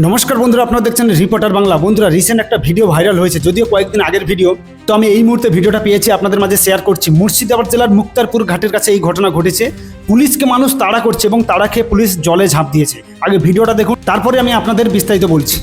নমস্কার বন্ধুরা আপনারা দেখছেন রিপোর্টার বাংলা বন্ধুরা রিসেন্ট একটা ভিডিও ভাইরাল হয়েছে যদিও কয়েকদিন আগের ভিডিও তো আমি এই মুহূর্তে ভিডিওটা পেয়েছি আপনাদের মাঝে শেয়ার করছি মুর্শিদাবাদ জেলার মুক্তারপুর ঘাটের কাছে এই ঘটনা ঘটেছে পুলিশকে মানুষ তাড়া করছে এবং তাড়া খেয়ে পুলিশ জলে ঝাঁপ দিয়েছে আগে ভিডিওটা দেখুন তারপরে আমি আপনাদের বিস্তারিত বলছি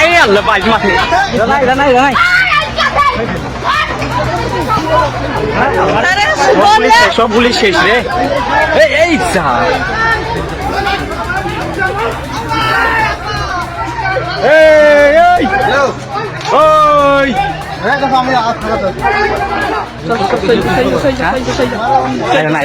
এই আনলো পাঁচ মাসে রানাই রানাই রানাই। সব পুলিশ শেষ রে। এই এই যা। এই এই। ওই। রানাই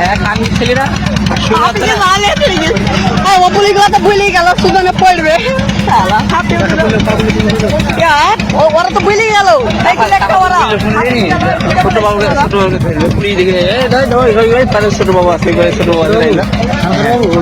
হ্যাঁ খানি ছেলেরা ভুলে গেল সুদনে পড়বে তো ভুলে গেল। ছোট বাবুকে ছোট পুলিশ ছোট বাবু আছে ছোট বাবু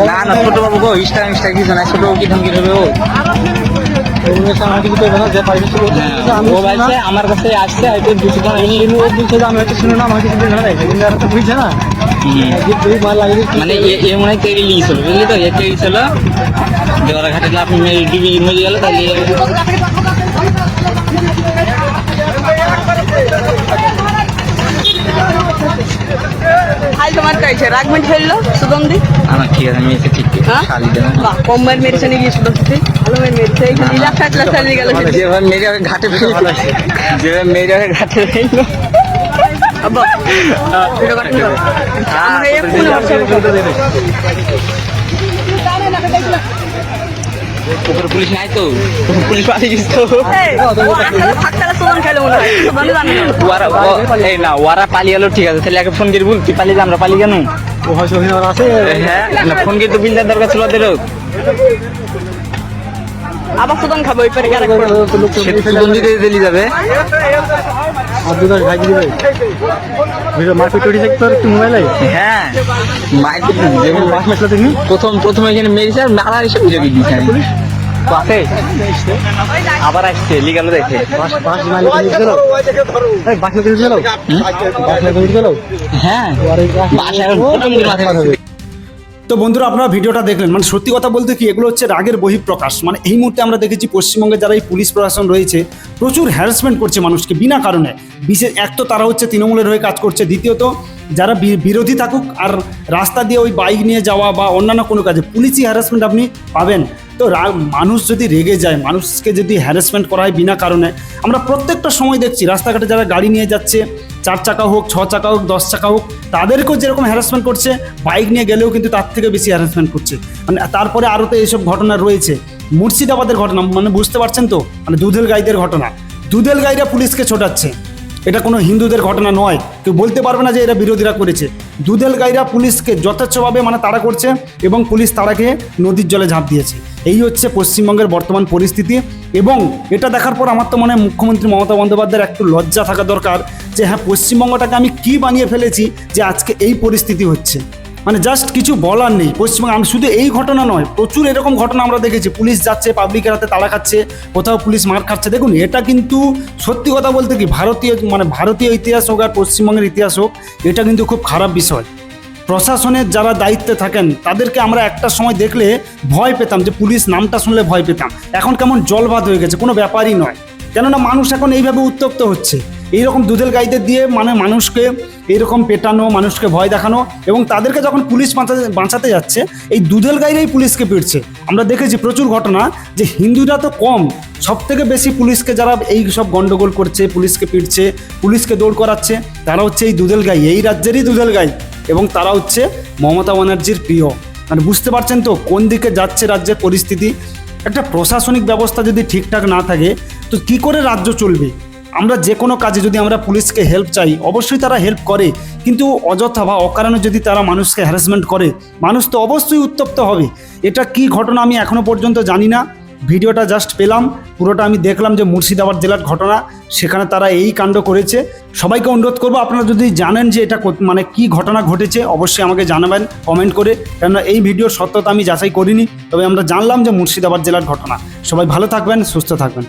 না না না ছোট বাবু গো ইস্টা ইস্টা না ছোট বাবু কি ধমকি দেবে ও আমার কাছে আসছে দুশো মানে এ মনে লিয়েছিল বুঝলি তো এ তেড়েছিল দেওয়ার ঘাটে লাভ মেরে ডুবি মরে গেল। তাহলে হাল তোমার কাছে রাগমেন্ট ফেলল সুগন্ধি? আমার ঠিক আছে আমি এসে ঠিক দেবো বাহ কম মার মেরেছে নাকি সুগন্ধি ভালো মার মেরেছে ফাটলা চালিয়ে গেল যেভাবে মেরে ঘাটে ফেলল যেভাবে মেরে ঘাটে ফেলল। আব্বা আমরা এক উপরে পুলিশ নাই তো। পুলিশ পাঠিয়ে গেছে তো। ওরা এই না ওরা পালিয়ে গেলো ঠিক আছে। তাহলে আগে ফোন করে বল তুই পালিয়ে যা, আমরা পালিয়ে কেন হ্যাঁ না ফোন করে তো বিলদার দরকার ছিল ওদের আবার সুগন্ধ খাব ওই পারে কারে সে তো সুগন্ধি দিয়ে দিলি যাবে হ্যাঁ মাইক প্রথম প্রথম এখানে মেরেছে আর মারা এসে বুঝে দিয়েছে পাশে আবার আসছে লিগালো দেখে। হ্যাঁ। বাসা এখন প্রথম দিন মাথায় ঢুকছে। তো বন্ধুরা আপনারা ভিডিওটা দেখলেন। মানে সত্যি কথা বলতে কি, এগুলো হচ্ছে রাগের বহিঃপ্রকাশ। মানে এই মুহূর্তে আমরা দেখেছি পশ্চিমবঙ্গে যারা এই পুলিশ প্রশাসন রয়েছে, প্রচুর হ্যারাসমেন্ট করছে মানুষকে বিনা কারণে। বিশেষ এক তো তারা হচ্ছে তৃণমূলের হয়ে কাজ করছে, দ্বিতীয়ত যারা বিরোধী থাকুক আর রাস্তা দিয়ে ওই বাইক নিয়ে যাওয়া বা অন্যান্য কোনো কাজে পুলিশই হ্যারাসমেন্ট আপনি পাবেন। তো মানুষ যদি রেগে যায়, মানুষকে যদি হ্যারাসমেন্ট করা হয় বিনা কারণে, আমরা প্রত্যেকটা সময় দেখছি, রাস্তাঘাটে যারা গাড়ি নিয়ে যাচ্ছে, চার চাকা হোক, ছ চাকা হোক, দশ চাকা হোক, তাদেরকেও যেরকম হ্যারাসমেন্ট করছে বাইক নিয়ে গেলেও কিন্তু তার থেকে বেশি হ্যারাসমেন্ট করছে। মানে তারপরে আরও তো এইসব ঘটনা রয়েছে। মুর্শিদাবাদের ঘটনা মানে বুঝতে পারছেন তো? মানে দুধেল গাইদের ঘটনা। দুধেল গাইরা পুলিশকে ছোটাচ্ছে। এটা কোনো হিন্দুদের ঘটনা নয়। কেউ বলতে পারবে না যে এরা বিরোধীরা করেছে। দুধেল গাইরা পুলিশকে যথেচ্ছভাবে মানে তাড়া করছে এবং পুলিশ তাড়াকে নদীর জলে ঝাঁপ দিয়েছে। এই হচ্ছে পশ্চিমবঙ্গের বর্তমান পরিস্থিতি এবং এটা দেখার পর আমার তো মনে হয় মুখ্যমন্ত্রী মমতা বন্দ্যোপাধ্যায়ের একটু লজ্জা থাকা দরকার যে হ্যাঁ পশ্চিমবঙ্গটাকে আমি কি বানিয়ে ফেলেছি যে আজকে এই পরিস্থিতি হচ্ছে। মানে জাস্ট কিছু বলার নেই। পশ্চিমবঙ্গে আমি শুধু এই ঘটনা নয়, প্রচুর এরকম ঘটনা আমরা দেখেছি। পুলিশ যাচ্ছে পাবলিকের হাতে তালা খাচ্ছে, কোথাও পুলিশ মার খাচ্ছে। দেখুন, এটা কিন্তু সত্যি কথা বলতে কি, ভারতীয় মানে ভারতীয় ইতিহাস হোক আর পশ্চিমবঙ্গের ইতিহাস হোক, এটা কিন্তু খুব খারাপ বিষয়। প্রশাসনের যারা দায়িত্বে থাকেন, তাদেরকে আমরা একটা সময় দেখলে ভয় পেতাম যে পুলিশ নামটা শুনলে ভয় পেতাম। এখন কেমন জলবাদ হয়ে গেছে, কোনো ব্যাপারই নয়। কেননা মানুষ এখন এইভাবে উত্তপ্ত হচ্ছে। এইরকম দুধেল গাইদের দিয়ে মানে মানুষকে এইরকম পেটানো, মানুষকে ভয় দেখানো এবং তাদেরকে যখন পুলিশ বাঁচাতে বাঁচাতে যাচ্ছে, এই দুধেল গাইরাই পুলিশকে পিটছে। আমরা দেখেছি প্রচুর ঘটনা যে হিন্দুরা তো কম সব থেকে বেশি পুলিশকে যারা এই সব গন্ডগোল করছে, পুলিশকে পিটছে, পুলিশকে দৌড় করাচ্ছে, তারা হচ্ছে এই দুধেল গাই, এই রাজ্যেরই দুধেল গাই এবং তারা হচ্ছে মমতা ব্যানার্জির প্রিয়। মানে বুঝতে পারছেন তো কোন দিকে যাচ্ছে রাজ্যের পরিস্থিতি? একটা প্রশাসনিক ব্যবস্থা যদি ঠিকঠাক না থাকে, তো কি করে রাজ্য চলবে? আমরা যে কোনো কাজে যদি আমরা পুলিশকে হেল্প চাই, অবশ্যই তারা হেল্প করে। কিন্তু অযথা বা অকারণে যদি তারা মানুষকে হ্যারাসমেন্ট করে, মানুষ তো অবশ্যই উত্তপ্ত হবে। এটা কি ঘটনা আমি এখনও পর্যন্ত জানি না। ভিডিওটা জাস্ট পেলাম, পুরোটা আমি দেখলাম যে মুর্শিদাবাদ জেলার ঘটনা, সেখানে তারা এই কাণ্ড করেছে। সবাইকে অনুরোধ করব, আপনারা যদি জানেন যে এটা মানে কি ঘটনা ঘটেছে, অবশ্যই আমাকে জানাবেন কমেন্ট করে। কেননা এই ভিডিওর সত্যতা আমি যাচাই করিনি, তবে আমরা জানলাম যে মুর্শিদাবাদ জেলার ঘটনা। সবাই ভালো থাকবেন, সুস্থ থাকবেন।